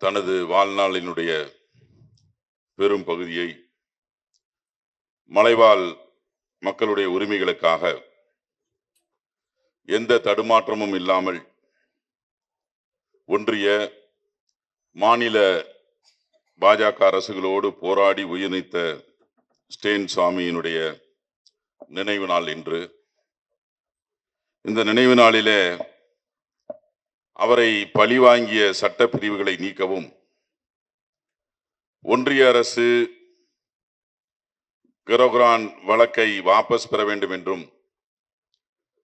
தனது வாழ்நாளினுடைய பெரும் பகுதியை மலைவாழ் மக்களுடைய உரிமைகளுக்காக எந்த தடுமாற்றமும் இல்லாமல் ஒன்றிய மாநில பாஜக அரசுகளோடு போராடி உயிர்நீத்த ஸ்டேன் சுவாமியினுடைய நினைவு நாள் இன்று. இந்த நினைவு நாளிலே அவரை பழிவாங்கிய சட்ட பிரிவுகளை நீக்கவும். ஒன்றிய அரசு கிரோகிரான் வழக்கை வாபஸ் பெற வேண்டும் என்றும்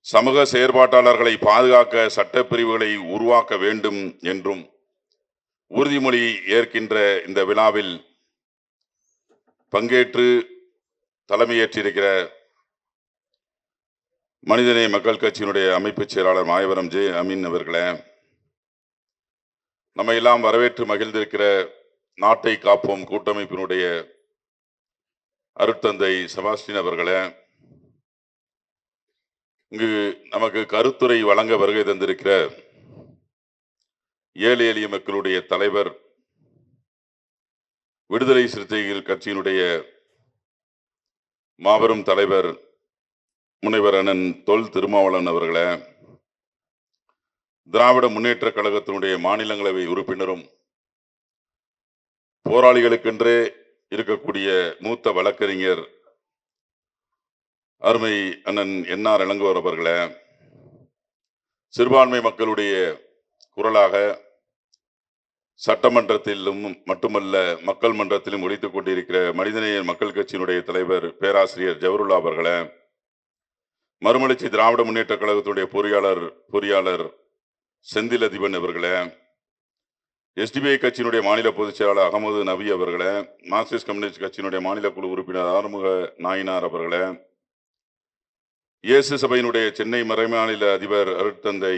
சமூக செயற்பாட்டாளர்களை பாதுகாக்க சட்டப்பிரிவுகளை உருவாக்க வேண்டும் என்றும் உறுதிமொழி ஏற்கின்ற இந்த விழாவில் பங்கேற்று தலைமையேற்றிருக்கிற மனிதநேய மக்கள் கட்சியினுடைய அமைப்பு செயலாளர் மாயவரம் ஜே அமீன் அவர்களே நம்ம எல்லாம் வரவேற்று மகிழ்ந்திருக்கிற நாட்டை காப்போம் கூட்டமைப்பினுடைய அருட்தந்தை செபாஸ்டின் அவர்களே. இங்கு நமக்கு கருத்துரை வழங்க வருகை தந்திருக்கிற ஏழை எளிய மக்களுடைய தலைவர் விடுதலை சிறுத்தைகள் கட்சியினுடைய மாபெரும் தலைவர் முனைவர் அண்ணன் தொல் திருமாவளவன் அவர்களே. திராவிட முன்னேற்ற கழகத்தினுடைய மாநிலங்களவை உறுப்பினரும் போராளிகளுக்கென்றே இருக்கக்கூடிய மூத்த வழக்கறிஞர் அருமை அண்ணன் என்ஆர் இளங்கோர் அவர்களே சிறுபான்மை மக்களுடைய குரலாக சட்டமன்றத்திலும் மட்டுமல்ல மக்கள் மன்றத்திலும் ஒழித்துக் கொண்டிருக்கிற மனிதநேய மக்கள் கட்சியினுடைய தலைவர் பேராசிரியர் ஜவருல்லா அவர்களே மறுமலர்ச்சி திராவிட முன்னேற்ற கழகத்துடைய பொறியாளர் பொறியாளர் செந்தில் அதிபன் அவர்களே எஸ்டிபிஐ கட்சியினுடைய மாநில பொதுச் செயலாளர் அகமது நபி அவர்களே மார்க்சிஸ்ட் கம்யூனிஸ்ட் கட்சியினுடைய மாநில குழு உறுப்பினர் ஆறுமுக நாயினார் அவர்களே இயேசு சபையினுடைய சென்னை மறைமாநில அதிபர் அருட்தந்தை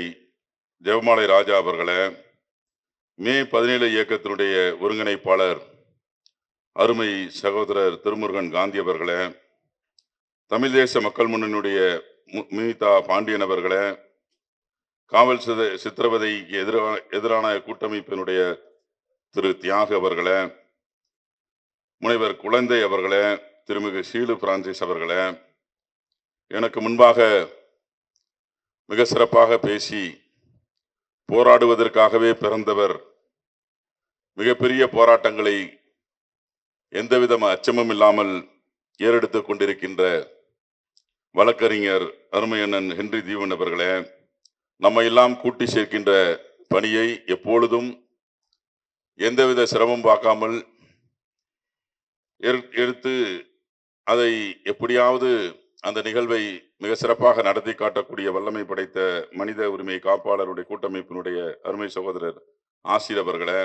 ஜெவமாலை ராஜா அவர்களே மே பதினேழு இயக்கத்தினுடைய ஒருங்கிணைப்பாளர் அருமை சகோதரர் திருமுருகன் காந்தி அவர்களே தமிழ் தேச மக்கள் முன்னணியுடைய மு- மீதா பாண்டியன் அவர்களே காவல் சித- சித்திரவதைக்கு எதிரான எதிரான கூட்டமைப்பினுடைய திரு தியாக அவர்களே முனைவர் குழந்தை அவர்களே திருமிகு ஷீலு பிரான்சிஸ் அவர்களே எனக்கு முன்பாக மிக சிறப்பாக பேசி போராடுவதற்காகவே பிறந்தவர் மிகப்பெரிய போராட்டங்களை எந்தவித அச்சமும் இல்லாமல் ஏறெடுத்து கொண்டிருக்கின்ற வழக்கறிஞர் அருமையண்ணன் ஹென்றி தீவன் அவர்களே நம்ம எல்லாம் கூட்டி சேர்க்கின்ற பணியை எப்பொழுதும் எந்தவித சிரமம் பார்க்காமல் எடுத்து அதை எப்படியாவது அந்த நிகழ்வை மிக சிறப்பாக நடத்தி காட்டக்கூடிய வல்லமை படைத்த மனித உரிமை காப்பாளருடைய கூட்டமைப்பினுடைய அருமை சகோதரர் ஆசிர் அவர்களை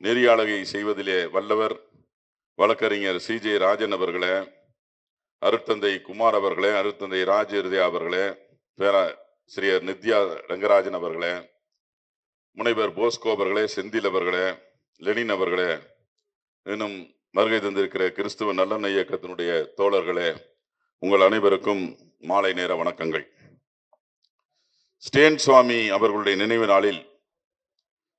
நெறியாளகை செய்வதிலே வல்லவர் வழக்கறிஞர் சி ஜே ராஜன் அவர்களே அருட்தந்தை குமார் அவர்களே அருட்தந்தை ராஜ இருதயா அவர்களே ஸ்ரீயர் நித்யா ரங்கராஜன் அவர்களே முனைவர் போஸ்கோ அவர்களே செந்தில் அவர்களே லெனின் அவர்களே இன்னும் வருகை தந்திருக்கிற கிறிஸ்துவ நல்லெண்ண இயக்கத்தினுடைய தோழர்களே உங்கள் அனைவருக்கும் மாலை நேர வணக்கங்கள். ஸ்டேன் சுவாமி அவர்களுடைய நினைவு நாளில்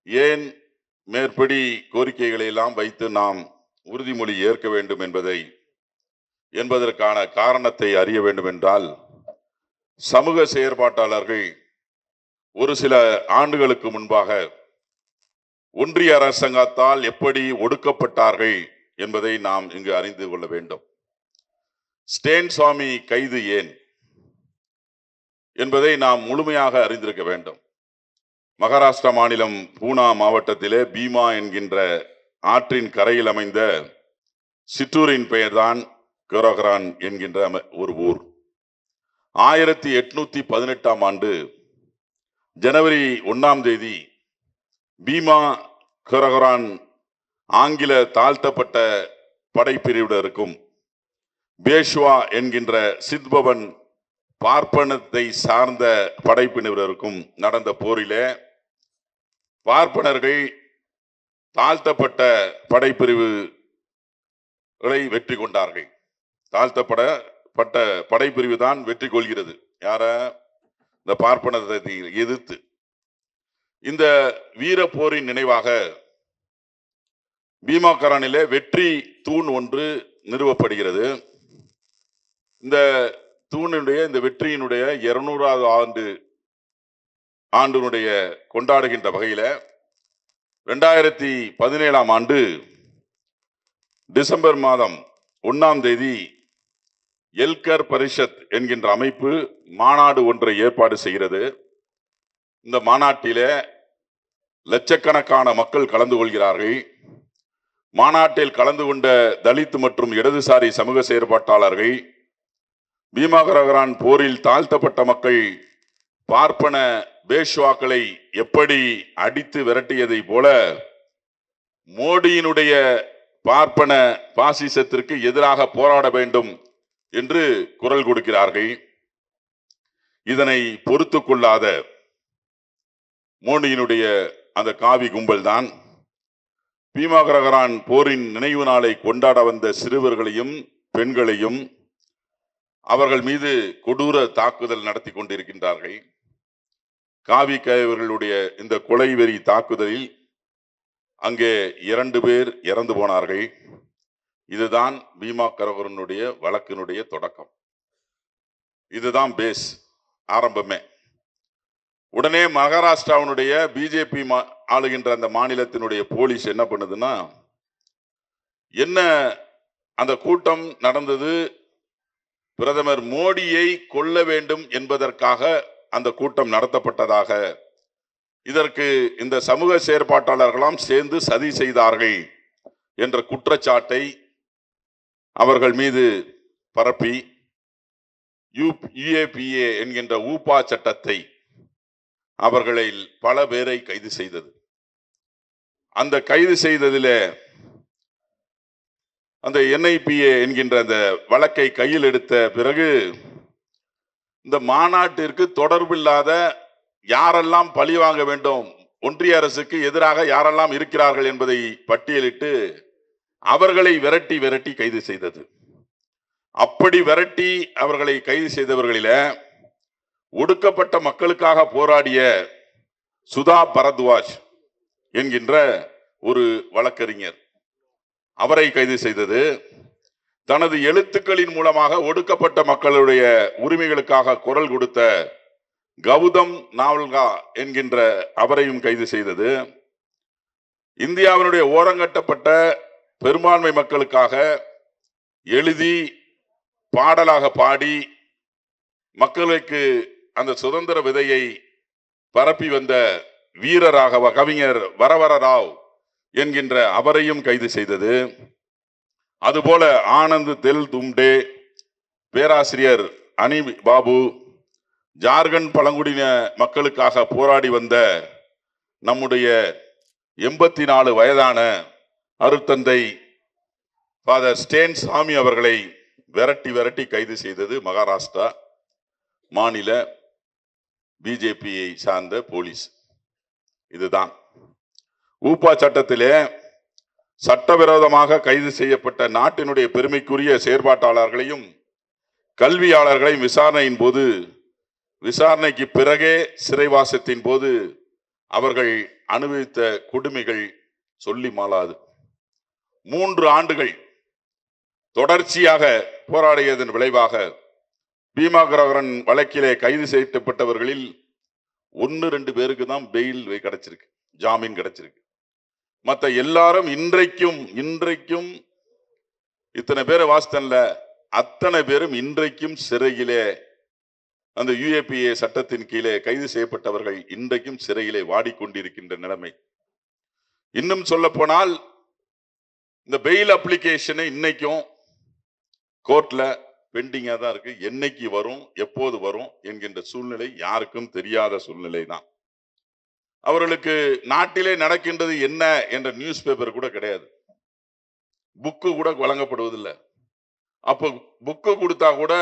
ஏன் மேற்படி கோரிக்கைகளை எல்லாம் வைத்து நாம் உறுதிமொழி ஏற்க வேண்டும் என்பதை என்பதற்கான காரணத்தை அறிய வேண்டும் என்றால் சமூக செயற்பாட்டாளர்கள் ஒரு சில ஆண்டுகளுக்கு முன்பாக ஒன்றிய அரசாங்கத்தால் எப்படி ஒடுக்கப்பட்டார்கள் என்பதை நாம் இங்கு அறிந்து கொள்ள வேண்டும். ஸ்டேன் சுவாமி கைது ஏன்? என்பதை நாம் முழுமையாக அறிந்திருக்க வேண்டும். மகாராஷ்டிரா மாநிலம் பூனா மாவட்டத்திலே பீமா என்கின்ற ஆற்றின் கரையில் அமைந்த சிற்றூரின் பெயர்தான் கரோகரான் என்கின்ற அம- ஒரு ஊர். ஆயிரத்தி எட்நூத்தி பதினெட்டாம் ஆண்டு ஜனவரி ஒன்றாம் தேதி பீமா கரகரான் ஆங்கில தாழ்த்தப்பட்ட படைப்பிரிவினருக்கும் பேஷ்வா என்கின்ற சித்பவன் பார்ப்பனத்தை சார்ந்த படைப்பினருக்கும் நடந்த போரிலே பார்ப்பனர்கள் தாழ்த்தப்பட்ட படைப்பிரிவுகளை வெற்றி கொண்டார்கள். தாழ்த்தப்பட பட்ட படைப்பிரிவு தான் வெற்றி கொள்கிறது. யார? இந்த பார்ப்பனத்தை எதிர்த்து. இந்த வீர போரின் நினைவாக பீமா வெற்றி தூண் ஒன்று நிறுவப்படுகிறது. இந்த தூணினுடைய இந்த வெற்றியினுடைய இருநூறாவது ஆண்டு ஆண்டினுடைய கொண்டாடுகின்ற வகையில் ரெண்டாயிரத்தி பதினேழாம் ஆண்டு டிசம்பர் மாதம் ஒன்றாம் தேதி எல்கர் பரிஷத் என்கின்ற அமைப்பு மாநாடு ஒன்றை ஏற்பாடு செய்கிறது. இந்த மாநாட்டிலே லட்சக்கணக்கான மக்கள் கலந்து கொள்கிறார்கள். மாநாட்டில் கலந்து கொண்ட தலித் மற்றும் இடதுசாரி சமூக செயற்பாட்டாளர்கள் பீமாகரகரான் போரில் தாழ்த்தப்பட்ட மக்கள் பார்ப்பன பேஷ்வாக்களை எப்படி அடித்து விரட்டியதை போல மோடியினுடைய பார்ப்பன பாசிசத்திற்கு எதிராக போராட வேண்டும் என்று குரல் கொடுக்கிறார்கள். இதனை பொறுத்து கொள்ளாத மோடியினுடைய அந்த காவி கும்பல் தான் பீமாகரகரான் போரின் நினைவு நாளை கொண்டாட வந்த சிறுவர்களையும் பெண்களையும் அவர்கள் மீது கொடூர தாக்குதல் நடத்தி கொண்டிருக்கின்றார்கள். காவி கைவர்களுடைய இந்த கொலை வெறி தாக்குதலில் அங்கே இரண்டு பேர் இறந்து போனார்கள். இதுதான் பீமா கரகரனுடைய வழக்கினுடைய தொடக்கம். இதுதான் பேஸ் ஆரம்பமே. உடனே மகாராஷ்டிராவினுடைய பிஜேபி ஆளுகின்ற அந்த மாநிலத்தினுடைய போலீஸ் என்ன பண்ணுதுன்னா என்ன அந்த கூட்டம் நடந்தது பிரதமர் மோடியை கொல்ல வேண்டும் என்பதற்காக அந்த கூட்டம் நடத்தப்பட்டதாக இதற்கு இந்த சமூக செயற்பாட்டாளர்களாம் சேர்ந்து சதி செய்தார்கள் என்ற குற்றச்சாட்டை அவர்கள் மீது பரப்பி யுஏபிஏ என்கின்ற ஊப்பா சட்டத்தை அவர்களில் பல பேரை கைது செய்தது. அந்த கைது செய்ததிலே அந்த என்ஐபிஏ என்கின்ற அந்த வழக்கை கையில் எடுத்த பிறகு இந்த மாநாட்டிற்கு தொடர்பில்லாத யாரெல்லாம் பழி வாங்க வேண்டும் ஒன்றிய அரசுக்கு எதிராக யாரெல்லாம் இருக்கிறார்கள் என்பதை பட்டியலிட்டு அவர்களை விரட்டி விரட்டி கைது செய்தது. அப்படி விரட்டி அவர்களை கைது செய்தவர்களில ஒடுக்கப்பட்ட மக்களுக்காக போராடிய சுதா பரத்வாஜ் என்கின்ற ஒரு வழக்கறிஞர் அவரை கைது செய்தது. தனது எழுத்துக்களின் மூலமாக ஒடுக்கப்பட்ட மக்களுடைய உரிமைகளுக்காக குரல் கொடுத்த கௌதம் நாவல்கா என்கின்ற அவரையும் கைது செய்தது. இந்தியாவினுடைய ஓரங்கட்டப்பட்ட பெரும்பான்மை மக்களுக்காக எழுதி பாடலாக பாடி மக்களுக்கு அந்த சுதந்திர விதையை பரப்பி வந்த வீரராக கவிஞர் வரவர ராவ் என்கின்ற அவரையும் கைது செய்தது. அதுபோல ஆனந்த் தெல் தும்டே பேராசிரியர் அனி பாபு ஜார்க்கண்ட் பழங்குடியின மக்களுக்காக போராடி வந்த நம்முடைய எண்பத்தி நாலு வயதான அருத்தந்தை ஃபாதர் ஸ்டேன் சாமி அவர்களை விரட்டி விரட்டி கைது செய்தது மகாராஷ்டிரா மாநில பிஜேபியை சார்ந்த போலீஸ். இதுதான். ஊப்பா சட்டத்திலே சட்டவிரோதமாக கைது செய்யப்பட்ட நாட்டினுடைய பெருமைக்குரிய செயற்பாட்டாளர்களையும் கல்வியாளர்களையும் விசாரணையின் போது விசாரணைக்கு பிறகே சிறைவாசத்தின் போது அவர்கள் அனுபவித்த கொடுமைகள் சொல்லி மாளாது. மூன்று ஆண்டுகள் தொடர்ச்சியாக போராடியதன் விளைவாக பீமாகரகரன் வழக்கிலே கைது செய்யப்பட்டவர்களில் ஒன்று ரெண்டு பேருக்கு தான் பெயில் கிடைச்சிருக்கு ஜாமீன் கிடைச்சிருக்கு. மற்ற எல்லாரும் இன்றைக்கும் இன்றைக்கும் இத்தனை பேரை வாசித்தன்ல அத்தனை பேரும் இன்றைக்கும் சிறையிலே அந்த யுஏபிஏ சட்டத்தின் கீழே கைது செய்யப்பட்டவர்கள் இன்றைக்கும் சிறையிலே வாடிக்கொண்டிருக்கின்ற நிலைமை. இன்னும் சொல்ல போனால் இந்த பெயில் அப்ளிகேஷனை இன்னைக்கும் கோர்ட்ல பெண்டிங்காக தான் இருக்கு. என்னைக்கு வரும் எப்போது வரும் என்கின்ற சூழ்நிலை யாருக்கும் தெரியாத சூழ்நிலை தான். அவர்களுக்கு நாட்டிலே நடக்கின்றது என்ன என்ற நியூஸ் பேப்பர் கூட கிடையாது. புக்கு கூட வழங்கப்படுவதில்லை. அப்போ புக்கு கொடுத்தா கூட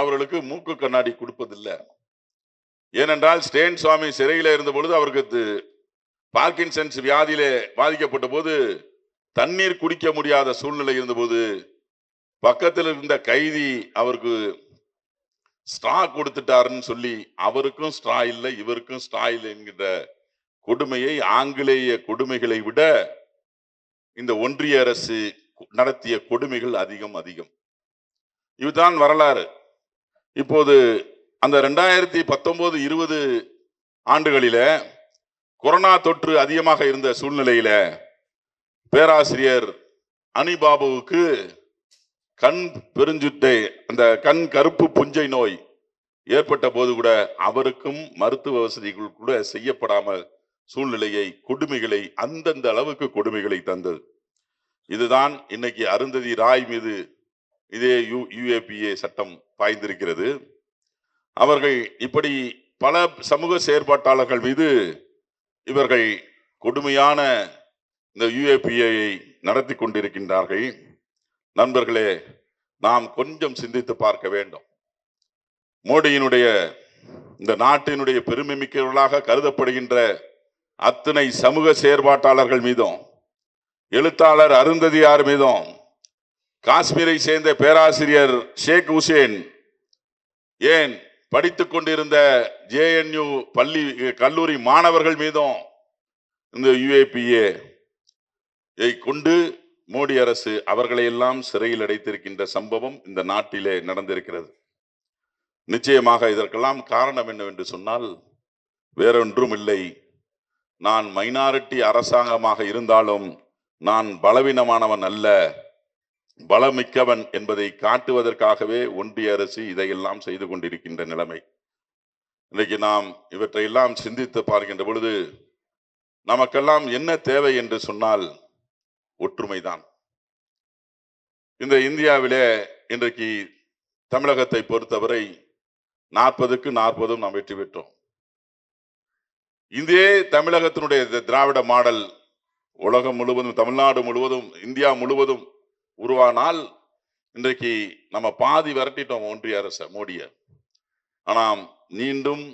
அவர்களுக்கு மூக்கு கண்ணாடி கொடுப்பதில்லை. ஏனென்றால் ஸ்டேன் சுவாமி சிறையில் இருந்த பொழுது அவருக்கு பார்க்கின்சன்ஸ் வியாதியிலே பாதிக்கப்பட்ட போது தண்ணீர் குடிக்க முடியாத சூழ்நிலை இருந்தபோது பக்கத்தில் இருந்த கைதி அவருக்கு ஸ்ட்ரா கொடுத்துட்டாருன்னு சொல்லி அவருக்கும் ஸ்ட்ரா இல்லை இவருக்கும் ஸ்ட்ரா இல்லை என்கிற கொடுமையை ஆங்கிலேய கொடுமைகளை விட இந்த ஒன்றிய அரசு நடத்திய கொடுமைகள் அதிகம் அதிகம். இதுதான் வரலாறு. இப்போது அந்த ரெண்டாயிரத்தி பத்தொன்பது இருபது ஆண்டுகளில கொரோனா தொற்று அதிகமாக இருந்த சூழ்நிலையில பேராசிரியர் அனிபாபுவுக்கு கண் பெருஞ்சுட்டை அந்த கண் கருப்பு புஞ்சை நோய் ஏற்பட்ட போது கூட அவருக்கும் மருத்துவ வசதிகள் கூட செய்யப்படாமல் சூழ்நிலையை கொடுமைகளை அந்தந்த அளவுக்கு கொடுமைகளை தந்தது. இதுதான் இன்னைக்கு அருந்ததி ராய் மீது இதே யு யுஏபிஏ சட்டம் பாய்ந்திருக்கிறது. அவர்கள் இப்படி பல சமூக செயற்பாட்டாளர்கள் மீது இவர்கள் கொடுமையான இந்த யுஏபிஏயை நடத்தி கொண்டிருக்கின்றார்கள். நண்பர்களே நாம் கொஞ்சம் சிந்தித்து பார்க்க வேண்டும். மோடியினுடைய இந்த நாட்டினுடைய பெருமை மிக்கவர்களாக கருதப்படுகின்ற அத்தனை சமூக செயற்பாட்டாளர்கள் மீதும் எழுத்தாளர் அருந்ததியார் மீதும் காஷ்மீரை சேர்ந்த பேராசிரியர் ஷேக் ஹுசேன் ஏன் படித்துக் கொண்டிருந்த ஜேஎன்யூ பள்ளி கல்லூரி மாணவர்கள் மீதும் இந்த யுஏபிஏ கொண்டு மோடி அரசு அவர்களையெல்லாம் சிறையில் அடைத்திருக்கின்ற சம்பவம் இந்த நாட்டிலே நடந்திருக்கிறது. நிச்சயமாக இதற்கெல்லாம் காரணம் என்னவென்று சொன்னால் வேறொன்றும் இல்லை நான் மைனாரிட்டி அரசாங்கமாக இருந்தாலும் நான் பலவீனமானவன் அல்ல. பலமிக்கவன் என்பதை காட்டுவதற்காகவே ஒன்றிய அரசு இதையெல்லாம் செய்து கொண்டிருக்கின்ற நிலைமை. இன்றைக்கு நாம் இவற்றையெல்லாம் சிந்தித்து பார்க்கின்ற பொழுது நமக்கெல்லாம் என்ன தேவை என்று சொன்னால் ஒற்றுமைதான். இந்த இந்தியாவிலே இன்றைக்கு தமிழகத்தை பொறுத்தவரை நாற்பதுக்கு நாற்பதும் நாம் வெற்றி பெற்றோம். இதே தமிழகத்தினுடைய திராவிட மாடல் உலகம் முழுவதும் தமிழ்நாடு முழுவதும் இந்தியா முழுவதும் உருவானால் இன்றைக்கு நம்ம பாதி விரட்டிட்டோம் ஒன்றிய அரச மோடிய. ஆனால் மீண்டும்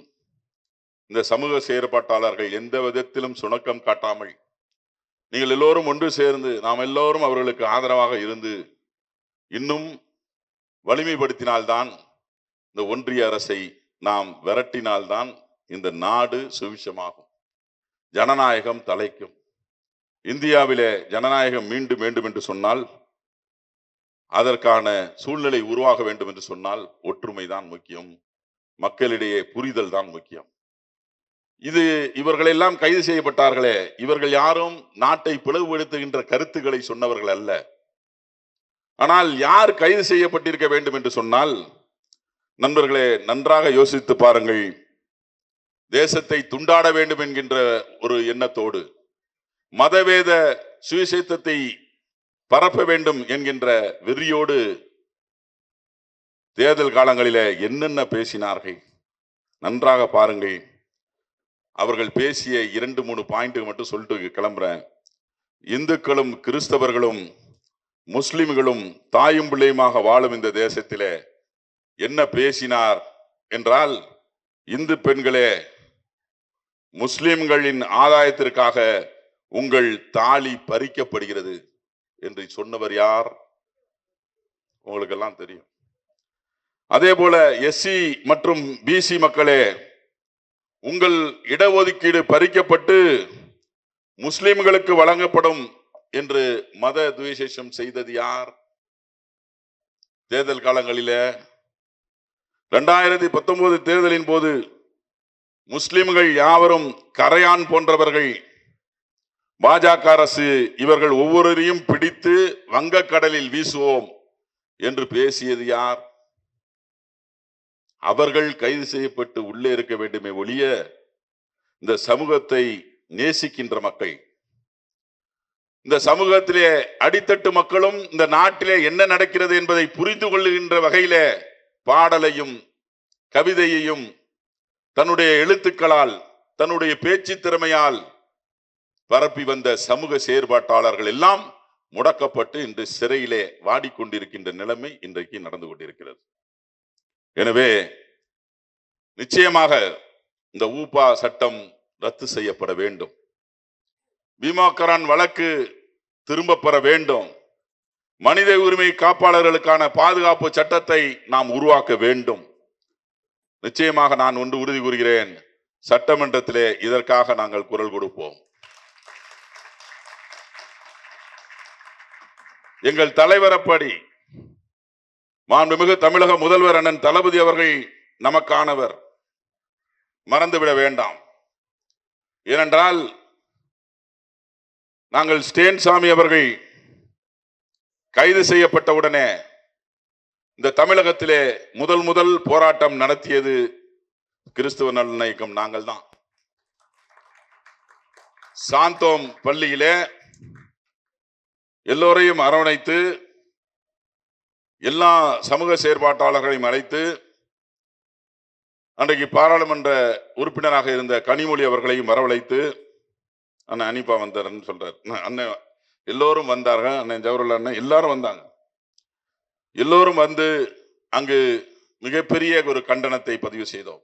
இந்த சமூக செயற்பாட்டாளர்கள் எந்த விதத்திலும் சுணக்கம் காட்டாமல் நீங்கள் எல்லோரும் ஒன்று சேர்ந்து நாம் எல்லோரும் அவர்களுக்கு ஆதரவாக இருந்து இன்னும் வலிமைப்படுத்தினால்தான் இந்த ஒன்றிய அரசை நாம் விரட்டினால்தான் இந்த நாடு சுவிஷமாகும் ஜனநாயகம் தலைக்கும். இந்தியாவிலே ஜனநாயகம் மீண்டும் வேண்டும் என்று சொன்னால் அதற்கான சூழ்நிலை உருவாக வேண்டும் என்று சொன்னால் ஒற்றுமைதான் முக்கியம். மக்களிடையே புரிதல் தான் முக்கியம். இது இவர்களெல்லாம் கைது செய்யப்பட்டார்களே. இவர்கள் யாரும் நாட்டை பிளவுபடுத்துகின்ற கருத்துக்களை சொன்னவர்கள் அல்ல. ஆனால் யார் கைது செய்யப்பட்டிருக்க வேண்டும் என்று சொன்னால் நண்பர்களே நன்றாக யோசித்து பாருங்கள். தேசத்தை துண்டாட வேண்டும் என்கின்ற ஒரு எண்ணத்தோடு மதவேத சுவிசேஷத்தை பரப்ப வேண்டும் என்கின்ற வெறியோடு தேர்தல் காலங்களில என்னென்ன பேசினார்கள்? நன்றாக பாருங்கள். அவர்கள் பேசிய இரண்டு மூணு பாயிண்ட்டு மட்டும் சொல்லிட்டு கிளம்புறேன். இந்துக்களும் கிறிஸ்தவர்களும் முஸ்லிம்களும் தாயும் பிள்ளையுமாக வாழும் இந்த தேசத்திலே என்ன பேசினார் என்றால் இந்து பெண்களே முஸ்லிம்களின் ஆதாயத்திற்காக உங்கள் தாலி பறிக்கப்படுகிறது என்று சொன்னவர் யார்? உங்களுக்கெல்லாம் தெரியும். அதே போல எஸ்சி மற்றும் பிசி மக்களே உங்கள் இடஒதுக்கீடு பறிக்கப்பட்டு முஸ்லிம்களுக்கு வழங்கப்படும் என்று மத துவேஷம் செய்தது யார்? தேர்தல் காலங்களிலே இரண்டாயிரத்தி பத்தொன்பது தேர்தலின் போது முஸ்லிம்கள் யாவரும் கரையான் போன்றவர்கள். பாஜக அரசு இவர்கள் ஒவ்வொருவரையும் பிடித்து வங்கக்கடலில் வீசுவோம் என்று பேசியது யார்? அவர்கள் கைது செய்யப்பட்டு உள்ளே இருக்க வேண்டுமே ஒழிய இந்த சமூகத்தை நேசிக்கின்ற மக்கள் இந்த சமூகத்திலே அடித்தட்டு மக்களும் இந்த நாட்டிலே என்ன நடக்கிறது என்பதை புரிந்து கொள்ளுகின்ற வகையில பாடலையும் கவிதையையும் தன்னுடைய எழுத்துக்களால் தன்னுடைய பேச்சு திறமையால் பரப்பி வந்த சமூக செயற்பாட்டாளர்கள் எல்லாம் முடக்கப்பட்டு இன்று சிறையிலே வாடிக்கொண்டிருக்கின்ற நிலைமை இன்றைக்கு நடந்து கொண்டிருக்கிறது. எனவே நிச்சயமாக இந்த ஊபா சட்டம் ரத்து செய்யப்பட வேண்டும். பீமாக்கரான் வழக்கு திரும்ப பெற வேண்டும். மனித உரிமை காப்பாளர்களுக்கான பாதுகாப்பு சட்டத்தை நாம் உருவாக்க வேண்டும். நிச்சயமாக நான் ஒன்று உறுதி கூறுகிறேன். சட்டமன்றத்திலே இதற்காக நாங்கள் குரல் கொடுப்போம். எங்கள் தலைவரப்படி மாண்புமிகு தமிழக முதல்வர் அண்ணன் தளபதி அவர்கள் நமக்கானவர். மறந்துவிட வேண்டாம். ஏனென்றால் நாங்கள் ஸ்டேன் சாமி அவர்கள் கைது செய்யப்பட்ட உடனே இந்த தமிழகத்திலே முதல் முதல் போராட்டம் நடத்தியது கிறிஸ்துவ நலன நாங்கள் தான். சாந்தோம் பள்ளியிலே எல்லோரையும் அரவணைத்து எல்லா சமூக செயற்பாட்டாளர்களையும் அழைத்து அன்றைக்கு பாராளுமன்ற உறுப்பினராக இருந்த கனிமொழி அவர்களையும் வரவழைத்து அண்ணன் அனிப்பா வந்தாருன்னு சொல்றார். அண்ணன், அண்ணன் எல்லோரும் வந்தார்கள். அண்ணன் ஜவஹர்லால் அண்ணன் எல்லாரும் வந்தாங்க. எல்லோரும் வந்து அங்கு மிகப்பெரிய ஒரு கண்டனத்தை பதிவு செய்தோம்.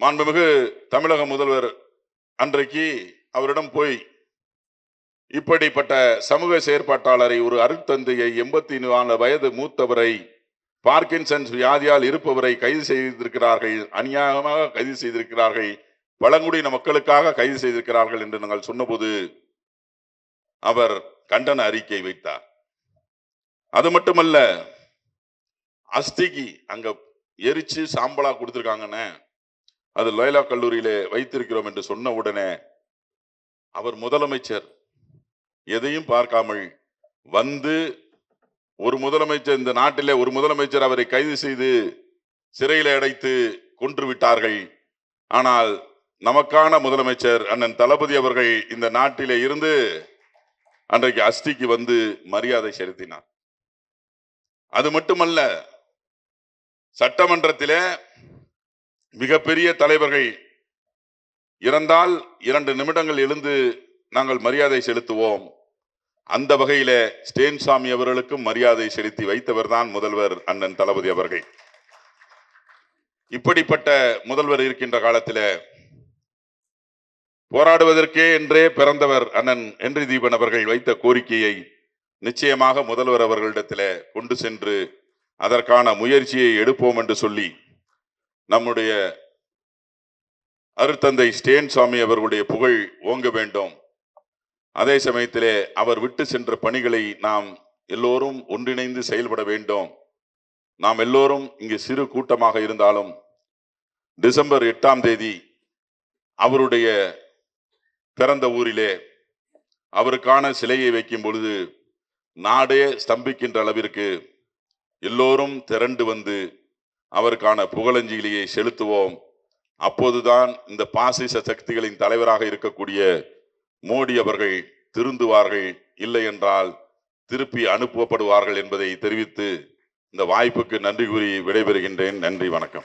மாண்புமிகு தமிழக முதல்வர் அன்றைக்கு அவரிடம் போய் இப்படிப்பட்ட சமூக செயற்பாட்டாளரை ஒரு அருட்தந்தையை எண்பத்தி நாலு வயது மூத்தவரை பார்க்கின்சன்ஸ் வியாதியால் இருப்பவரை கைது செய்திருக்கிறார்கள் அநியாயமாக கைது செய்திருக்கிறார்கள் பழங்குடியின மக்களுக்காக கைது செய்திருக்கிறார்கள் என்று நாங்கள் சொன்னபோது அவர் கண்டன அறிக்கை வைத்தார். அது மட்டுமல்ல அஸ்திக்கு அங்க எரிச்சு சாம்பலா கொடுத்துருக்காங்கன்னு அது லோயலா கல்லூரியிலே வைத்திருக்கிறோம் என்று சொன்ன உடனே அவர் முதலமைச்சர் எதையும் பார்க்காமல் வந்து ஒரு முதலமைச்சர் இந்த நாட்டிலே ஒரு முதலமைச்சர் அவரை கைது செய்து சிறையில் அடைத்து கொன்று விட்டார்கள். ஆனால் நமக்கான முதலமைச்சர் அண்ணன் தளபதி அவர்கள் இந்த நாட்டிலே இருந்து அன்றைக்கு அஸ்திக்கு வந்து மரியாதை செலுத்தினார். அது மட்டுமல்ல சட்டமன்றத்திலே மிகப்பெரிய தலைவர்கள் இறந்தால் இரண்டு நிமிடங்கள் எழுந்து நாங்கள் மரியாதை செலுத்துவோம். அந்த வகையில் ஸ்டேன் சாமி அவர்களுக்கும் மரியாதை செலுத்தி வைத்தவர் தான் முதல்வர் அண்ணன் தளபதி அவர்கள். இப்படிப்பட்ட முதல்வர் இருக்கின்ற காலத்தில் போராடுவதற்கே என்றே பிறந்தவர் அண்ணன் ஹென்றி தீபன் அவர்கள் வைத்த கோரிக்கையை நிச்சயமாக முதல்வர் அவர்களிடத்தில் கொண்டு சென்று அதற்கான முயற்சியை எடுப்போம் என்று சொல்லி நம்முடைய அருத்தந்தை ஸ்டேன் சாமி அவர்களுடைய புகழ் ஓங்க வேண்டும். அதே சமயத்திலே அவர் விட்டு சென்ற பணிகளை நாம் எல்லோரும் ஒன்றிணைந்து செயல்பட வேண்டும். நாம் எல்லோரும் இங்கு சிறு கூட்டமாக இருந்தாலும் டிசம்பர் எட்டாம் தேதி அவருடைய பிறந்த ஊரிலே அவருக்கான சிலையை வைக்கும் பொழுது நாடே ஸ்தம்பிக்கின்ற அளவிற்கு எல்லோரும் திரண்டு வந்து அவருக்கான புகழஞ்சலியை செலுத்துவோம். அப்போதுதான் இந்த பாசிச சக்திகளின் தலைவராக இருக்கக்கூடிய மோடி அவர்கள் திருந்துவார்கள் இல்லை என்றால் திருப்பி அனுப்பப்படுவார்கள் என்பதை தெரிவித்து இந்த வாய்ப்புக்கு நன்றி கூறி விடைபெறுகின்றேன். நன்றி வணக்கம்.